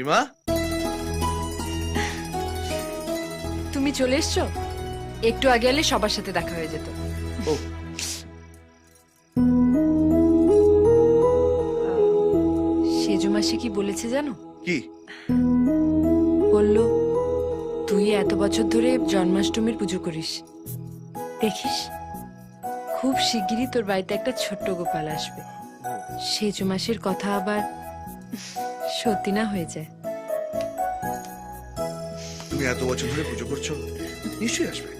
রিমা? তুমি চলে এসছো? একটু আগে এলে সবার সাথে দেখা হয়ে যেত। ও। সেজু মাসি কি বলেছে জানো? কি? বলল তুই এত বছর ধরে জন্মাষ্টমীর পুজো করিস। দেখিস খুব শিগগিরই তোর বাড়িতে একটা ছোট্ট গোপাল আসবে। সেজু মাসির কথা আবার সত্যি না হয়ে যায় তুমি এত বছর ধরে পুজো করছ নিশ্চয়ই আসবে।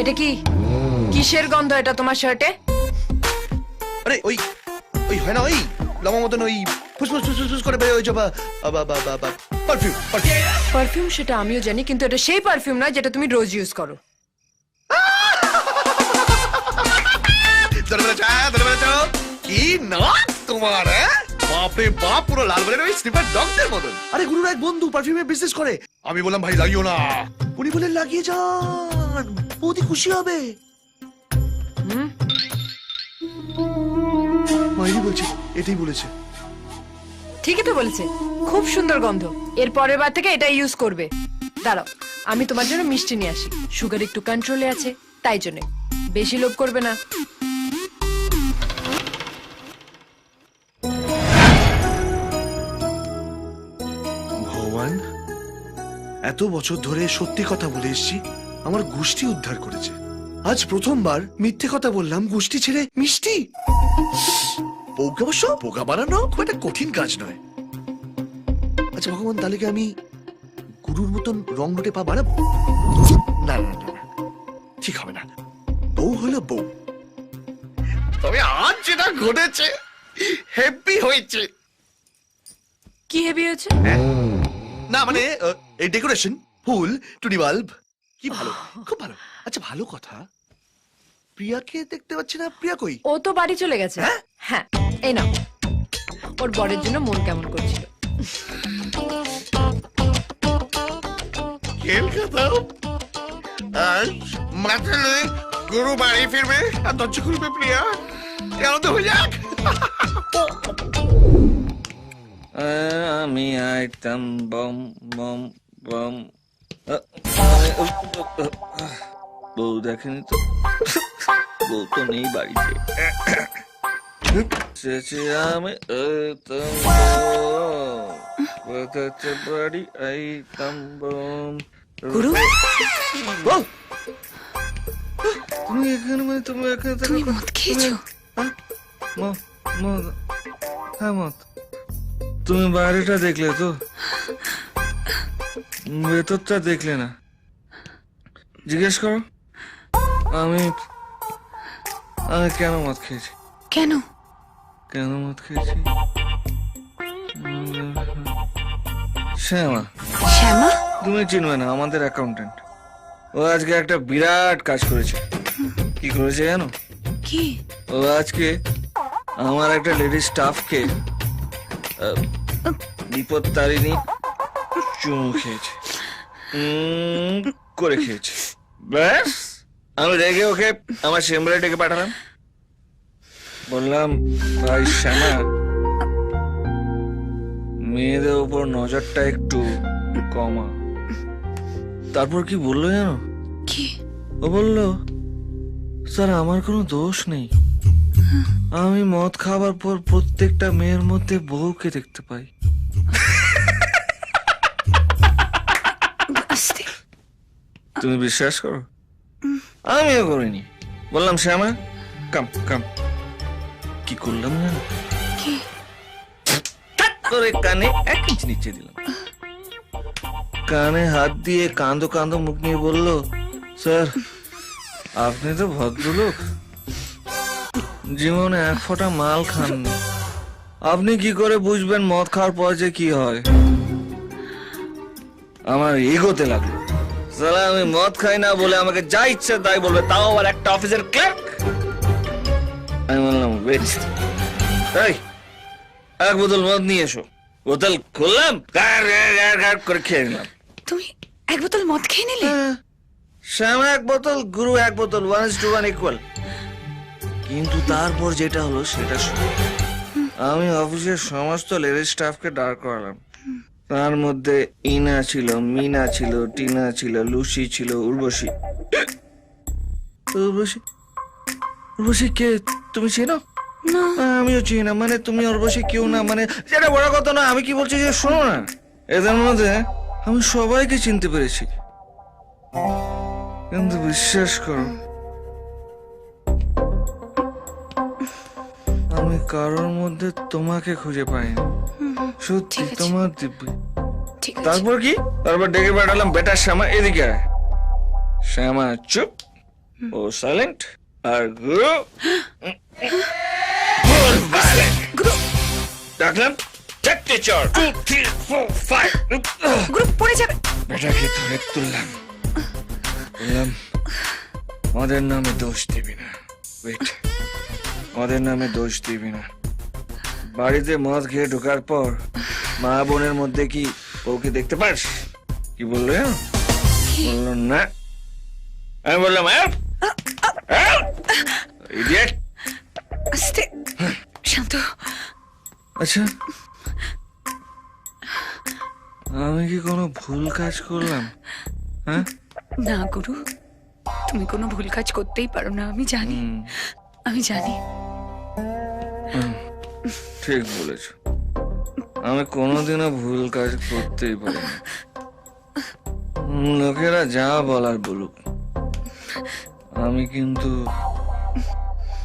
এটা কি? কিসের গন্ধ এটা তোমার শার্টে আরে ওই ওই হয় না ওই লমা মতন ওই ফুসফুস ফুসফুস ফুস করে বেরোয় ওই পারফিউম পারফিউম পারফিউম সেটা আমিও জানি কিন্তু এটা সেই পারফিউম না যেটা তুমি রোজ ইউজ করো। ধরে বেড়েছ ধরে বেড়েছ কি না তোমার হ্যাঁ? বাপরে বাপ পুরো লাল বেলের ওই স্লিপার ডগদের মতন। আরে গুরুর এক বন্ধু পারফিউমের বিজনেস করে। আমি বললাম ভাই লাগিও না। উনি বলেন লাগিয়ে যান বৌদি খুশি হবে। মাইরি বলছে এটাই বলেছে। ঠিকই তো বলেছে খুব সুন্দর গন্ধ। এর পরের বার থেকে এটা ইউজ করবে। দাঁড়াও আমি তোমার জন্য মিষ্টি নিয়ে আসি। সুগার একটু কন্ট্রোলে আছে তাই জন্য। বেশি লোভ করবে না। এত বছর ধরে সত্যি কথা বলে এসছি আমার গোষ্ঠী উদ্ধার করেছে। আজ প্রথমবার মিথ্যে কথা বললাম গোষ্ঠী ছেড়ে মিষ্টি। অবশ্য বোকা বানানো খুব একটা কঠিন কাজ নয়। আচ্ছা ভগবান তাহলে কি আমি গুরুর মতন রং রুটে পা বাড়াবো? না না না ঠিক হবে না। বউ হলো বউ। তবে আজ যেটা ঘটেছে হেপি হয়েছে। কি হেভি হয়েছে? না মানে আহ, এই ডেকোরেশন ফুল টুনি বাল্ব কি ভালো খুব ভালো। আচ্ছা ভালো কথা। প্রিয়াকে দেখতে পাচ্ছি না প্রিয়া কই? ও তো বাড়ি চলে গেছে। হ্যাঁ? হ্যাঁ এই নাও। ওর বরের জন্য মন কেমন করছিল। খেল খাতাম আজ মাথালে গুরু বাড়ি ফিরবে। আর দরজা খুলবে প্রিয়া। কেন তো হয়ে যাক? আমি আইতাম বম বম বম। বউ দেখেনি তো? বউ তো নেই বাড়িতে। চেঁচে আমি আইতাম বাড়ি আইতাম বম। গুরু? তুমি এখানে মানে তুমি এখানে তুমি মদ খেয়েছো? হ্যাঁ? মদ মদ। হ্যাঁ মদ। তুমি বাইরেটা দেখলে তো। ভেতরটা দেখলে না। জিজ্ঞেস করো। আমি আমি কেন মদ খেয়েছি? কেন? কেন মদ খেয়েছি? শ্যামা। শ্যামা? তুমি চিনবে না আমাদের অ্যাকাউন্টেন্ট ও আজকে একটা বিরাট কাজ করেছে। কি করেছে জানো? কি? ও আজকে আমার একটা লেডি স্টাফকে বিপদ তারিণী চুমু খেয়েছে। করে খেয়েছে। ব্যাস আমি রেগে ওকে আমার চেম্বারে ডেকে পাঠালাম। বললাম ভাই শ্যামা মেয়েদের উপর নজরটা একটু কমা। তারপর কি বলল জানো? কি? ও বলল স্যার আমার কোনো দোষ নেই। আমি মদ খাবার পর প্রত্যেকটা মেয়ের মধ্যে বউকে দেখতে পাই। তুমি বিশ্বাস করো? আমিও করিনি। বললাম শ্যামা কাম কাম। কি করলাম ঠাক করে কানে এক ইঞ্চ নিচে দিলাম। কানে হাত দিয়ে কাঁদো কাঁদো মুখ নিয়ে বলল স্যার আপনি তো ভদ্রলোক। জীবনে এক ফোঁটা মাল খাননি। আপনি কি করে বুঝবেন মদ খাওয়ার পর যে কি হয়? আমার এগোতে লাগল। সালা আমি মদ খাই না বলে আমাকে যা ইচ্ছে তাই বলবে তাও আবার একটা অফিসের ক্লার্ক আমি বললাম ওয়েট এই এক বোতল মদ নিয়ে এসো। বোতল খুললাম গার গার গার করে খেয়ে নিলাম। তুমি এক বোতল মদ খেয়ে নিলে? হ্যাঁ, শ্যাম এক বোতল গুরু এক বোতল one is to one equal কিন্তু তারপর যেটা হলো সেটা। আমি অফিসের সমস্ত লেডিস স্টাফকে দাঁড় করালাম। তার মধ্যে ইনা ছিল মিনা ছিল টিনা ছিল লুসি ছিল উর্বশী। উর্বশী? উর্বশী কে? তুমি চেনো? না। আমিও চিনি না মানে তুমি উর্বশী কেউ না মানে যেটা বড় কথা না আমি কি বলছি যে শোনো না? এদের মধ্যে আমি সবাইকে চিনতে পেরেছি। কিন্তু বিশ্বাস করো আমি কারোর মধ্যে তোমাকে খুঁজে পাইনি। সত্যি ঠিক আছে। তোমার দিব্যি ঠিক আছে। তারপর কি? তারপর ডেকে পাঠালাম বেটা শ্যামা এদিকে আয়। শ্যামা চুপ। ও সাইলেন্ট আর গুরু। গুরু। ডাকলাম চারটে চর টু থ্রি ফোর ফাইভ গুরু পড়ে যাবে। বেটাকে ধরে তুললাম। বললাম আমাদের নামে দোষ দিবি না। ওয়েট আমাদের নামে দোষ দিবি না। বাড়িতে মদ খেয়ে ঢোকার পর মা বোনের মধ্যে কি বউকে দেখতে পাস? কি বলল জানো? বলল না। আমি বললাম শান্ত। আচ্ছা। আমি কি কোনো ভুল কাজ করলাম? হ্যাঁ? না গুরু। তুমি কোনো ভুল কাজ করতেই পারো না আমি জানি। আমি জানি। ঠিক বলেছ। আমি কোনোদিনও ভুল কাজ করতেই পারি না লোকেরা যা বলার বলুক আমি কিন্তু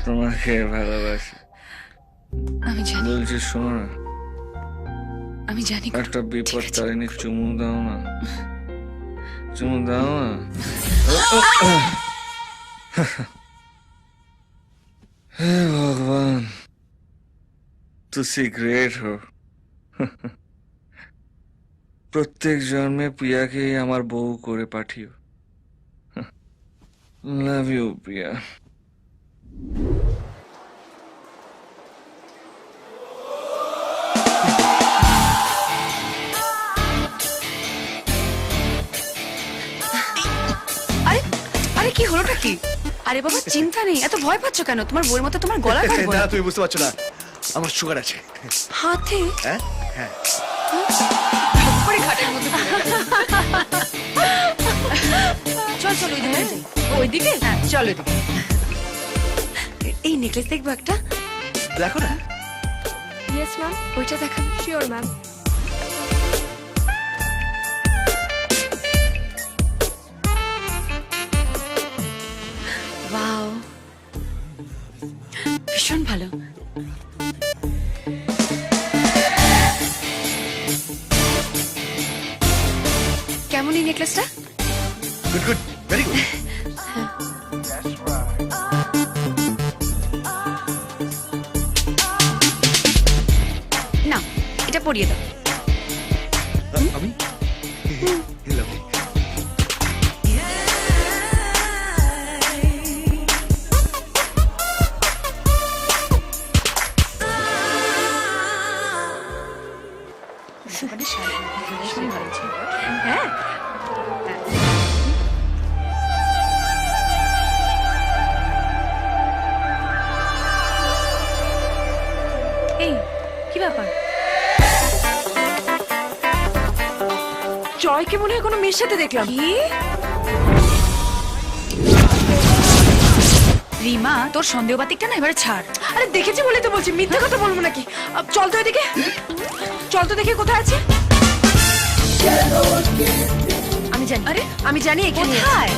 তোমাকে ভালোবাসি। আমি জানি। বলছি শোনো না। আমি জানি একটা বিপদ তারিণী চুমু দাও না। চুমু দাও না। হে ভগবান। তুসি গ্রেট হো। প্রত্যেক জন্মে প্রিয়াকে আমার বউ করে পাঠিও। Love you Priya. আরে আরে কি হলোটা কি? আরে বাবা চিন্তা নেই। এত ভয় পাচ্ছ কেন? তোমার বইয়ের মতো তোমার গলা কাটবো না। না। তুমি বুঝতে পারছ না। আমার সুগার আছে। হাতে? হ্যাঁ? হ্যাঁ। করে খাটের মধ্যে চল চল ওইদিকে যাই। ওইদিকে? হ্যাঁ চলো এদিকে এই নেকলেস দেখব একটা? দেখো না। ইয়েস ম্যাম ওইটা দেখান শিওর ম্যাম ভীষণ ভালো। কেমন এই নেকলেসটা গুড গুড ভেরি গুড না এটা পরিয়ে দাও আমি এই কি ব্যাপার? জয়কে মনে হয় কোনো মেয়ের সাথে দেখলাম। রিমা তোর সন্দেহ বাতিকটা না এবারে ছাড়। আরে দেখেছি বলে তো বলছি মিথ্যে কথা বলব নাকি? আহ, চল তো এদিকে। চল তো দেখি কোথায় আছে। আমি জানি। আরে আমি জানি এখানে। আছে। কোথায়?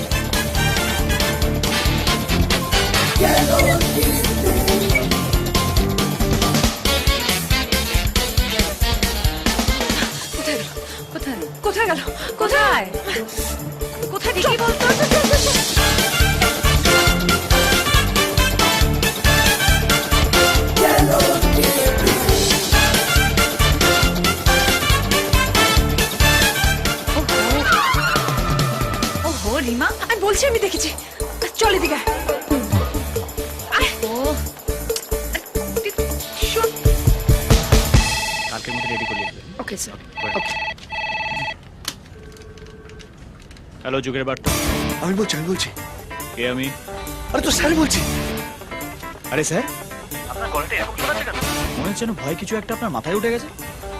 গেল কোথায়? কোথায় দেখি? বলতো ওহো রিমা আমি বলছি আমি দেখেছি। চল এদিকে কালকের মধ্যে রেডি করে ওকে স্যার হ্যালো যুগের বার্তা। আমি বলছি আমি বলছি। কে আমি? আরে তো স্যার বলছি। আরে স্যার? মনে হচ্ছে ভয় কিছু একটা আপনার মাথায় উঠে গেছে।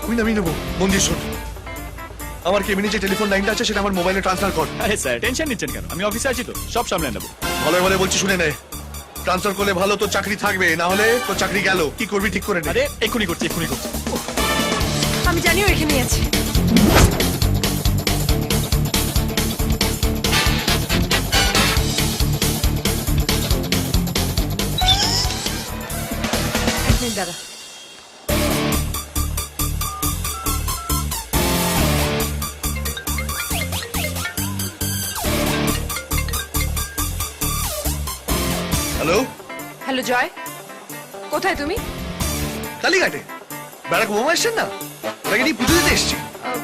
আমি নামিয়ে নেব। মন দিয়ে শোন। আমার কেবিনে যে টেলিফোন লাইনটা আছে সেটা আমার মোবাইলে ট্রান্সফার কর। আরে স্যার টেনশন নিচ্ছেন কেন? আমি অফিসে আছি তো সব সামলে নেব। ভালো ভালো বলছি শুনে নে। ট্রান্সফার করলে ভালো তোর চাকরি থাকবে না হলে তোর চাকরি গেল। কি করবি ঠিক করে নে। আরে এক্ষুনি করছি এক্ষুনি করছি। আমি জানিও এখানেই আছে। দাঁড়া হ্যালো হ্যালো জয় কোথায় তুমি? কালীঘাটে। ব্যারাক ওবামা এসছেন না? ওটাকে নিয়ে পুজো দিতে এসছি। আহ,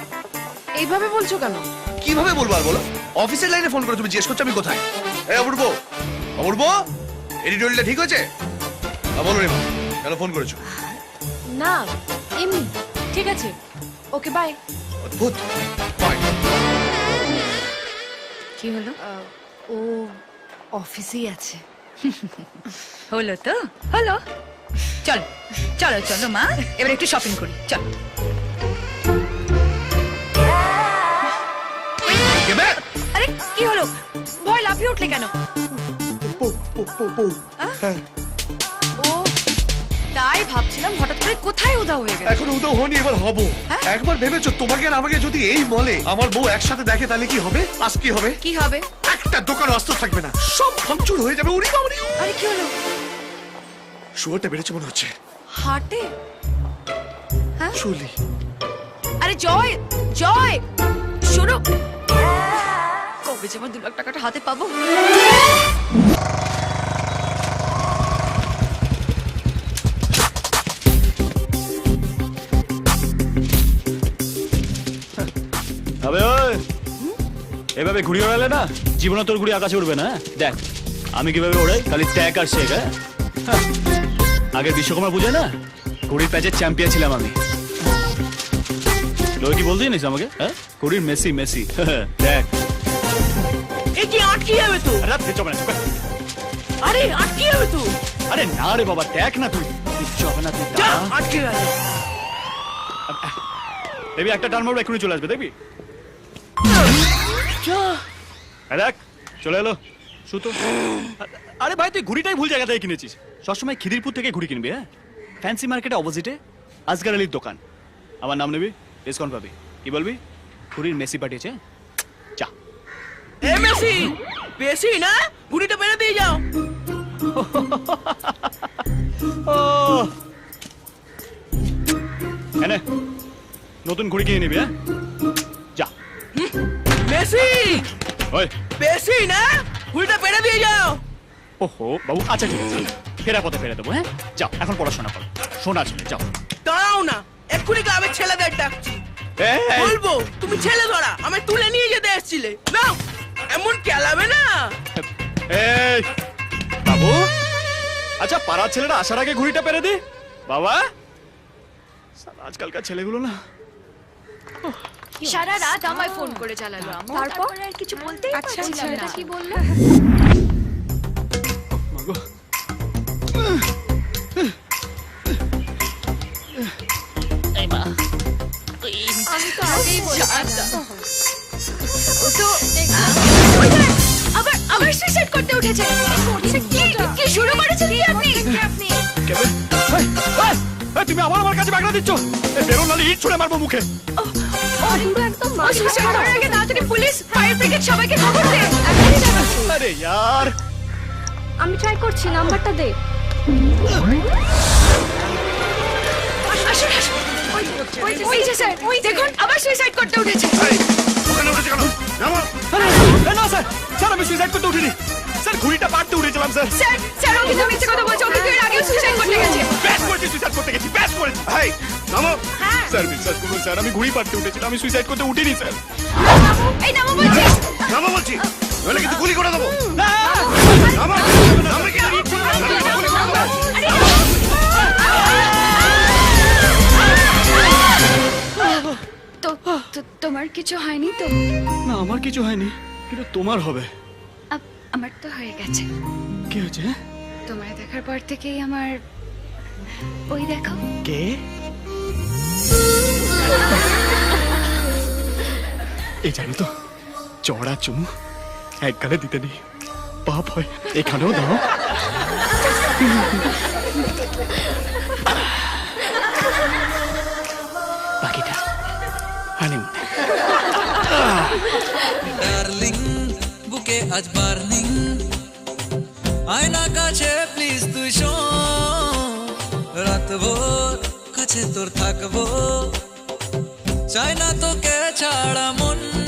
এইভাবে বলছো কেন? কীভাবে বলব আর বলো? অফিসের লাইনে ফোন করে তুমি জিজ্ঞেস করছ আমি কোথায়? এই অপূর্ব। অপূর্ব এডিটোরিয়ালটা ঠিক হয়েছে? হ্যাঁ, বলো রে মা, কেন ফোন করেছ? না এমনি। ঠিক আছে। ওকে বাই অদ্ভুত। বাই কি হলো? ও অফিসেই আছে। হলো তো? হলো। চলো চলো চলো মা। এবার একটু শপিং করি। চল। আরে কি হলো? ভয় লাফিয়ে উঠলে কেন। হ্যাঁ, তাই ভাবছিলাম হঠাৎ করে কোথায় উদা হয়ে গেল। এখন উদয় হনি এবার হব। হ্যাঁ? একবার ভেবেছো তোমাকে আর আমাকে যদি এই মলে আমার বউ একসাথে দেখে তাহলে কি হবে? আজ কি হবে? কি হবে? একটা দোকান অস্ত থাকবে না। সব ভাঙচুর হয়ে যাবে উড়ি বাবরি আরে কি হলো? শুয়ারটা বেড়েছে মনে হচ্ছে। হাটে? চুলি আরে জয় জয়! শোনো। কবে যে আমার দু লাখ টাকাটা হাতে পাবো? এভাবে ঘুড়ি ওড়ালে না জীবনে তোর ঘুড়ি আকাশে উঠবে না হ্যাঁ? দেখ আমি কীভাবে ওড়াই খালি ত্যাগ আর শেখ হ্যাঁ? হ্যাঁ। আগের বিশ্বকর্মা পুজোয় না ঘুড়ির প্যাচের চ্যাম্পিয়ন ছিলাম আমি। লোক কি বলতে জানিস আমাকে হ্যাঁ? ঘুড়ির মেসি মেসি দেখ। এ কি আটকে যাবে তো? রাত। আরে আটকে যাবে তো? আরে না রে বাবা দেখ না তুই না তুই আটকে গেল। দেখবি একটা টার্ন মারবো এক্ষুনি চলে আসবে দেখবি? দেখ চলে এলো। সুতো। আরে ভাই তুই ঘুড়িটাই ভুল জায়গা থেকে কিনেছিস। সবসময় খিদিরপুর থেকে ঘুড়ি কিনবি হ্যাঁ? ফ্যান্সি মার্কেটে অপোজিটে আজগার আলীর দোকান। আমার নাম নেবি ডিসকাউন্ট পাবি। কি বলবি? ঘুড়ির মেসি পাঠিয়েছে চা এ মেসি! বেশি না? গুড়িটা পেরে দিয়ে যাও। নতুন ঘুড়ি কিনে নিবি হ্যাঁ? মেসি ওই। বেশি না? গুড়িটা পেরে দিয়ে যাও। ওহো বাবু আচ্ছা ঠিক আছে। ফেরা পথে ফেরে দেবো হ্যাঁ? যাও এখন পড়াশোনা করো। শোনা ছেলে যাও। দাঁড়াও না। এক্ষুনি গ্রামের ছেলেদের ডাকছি। বলব তুমি ছেলে ধরা আমায় তুলে নিয়ে যেতে এসেছিলে। না এমন কেলাবে না। এই বাবু। আচ্ছা পাড়ার ছেলেরা আসার আগে ঘুড়িটা পেরে দি। বাবা। আজকালকার ছেলেগুলো না। সারা রাত আমায় ফোন করে চালালো তারপর? আর কিছু বলতেই পারছিলাম না কি বলল? আমি তো আগেই বললাম। তো আবার আবার সুইসাইড করতে উঠেছে। কি কি শুরু করেছেন কি আপনি? আপনি? কেবে এই, এই, এই, তুমি আবার আমার কাছে বাগড়া দিচ্ছ। এই, বেরো নালে ইট ছুঁড়ে মারবো মুখে। আমি ট্রাই করছি নাম্বারটা দে। আমি সুইসাইড করতে উঠিনি। স্যার ঘুড়িটা পাড়তে উঠেছিলাম স্যার। স্যার স্যার ও কিন্তু মিথ্যে কথা বলছে ও কিন্তু এর আগেও সুইসাইড করতে গেছে। ব্যাস করেছি সুইসাইড করতে গেছি ব্যাস করেছি। এই, নামো। স্যার বিশ্বাস করুন স্যার আমি ঘুড়ি পাড়তে উঠেছিলাম আমি সুইসাইড করতে উঠিনি স্যার। এই নামো বলছি। নামো বলছি। নইলে কিন্তু গুলি করে দেবো। না। নামো। গুলি করে দেবো। তো তো- তোমার কিছু হয়নি তো? না আমার কিছু হয়নি কিন্তু তোমার হবে। আমার তো হয়ে গেছে। কি হয়েছে? হ্যাঁ? তোমায় দেখার পর থেকেই আমার ওই দেখো। কে? এই জানো তো চড়া চুমু এক গালে দিতে নেই। পাপ হয় এখানেও দাও। বাকিটা হানিমুন ডার্লিং আজ বার্নিং আয়না কাছে প্লিজ তুই রাত কাছে তোর থাকব। চাই না তোকে ছাড়া মন।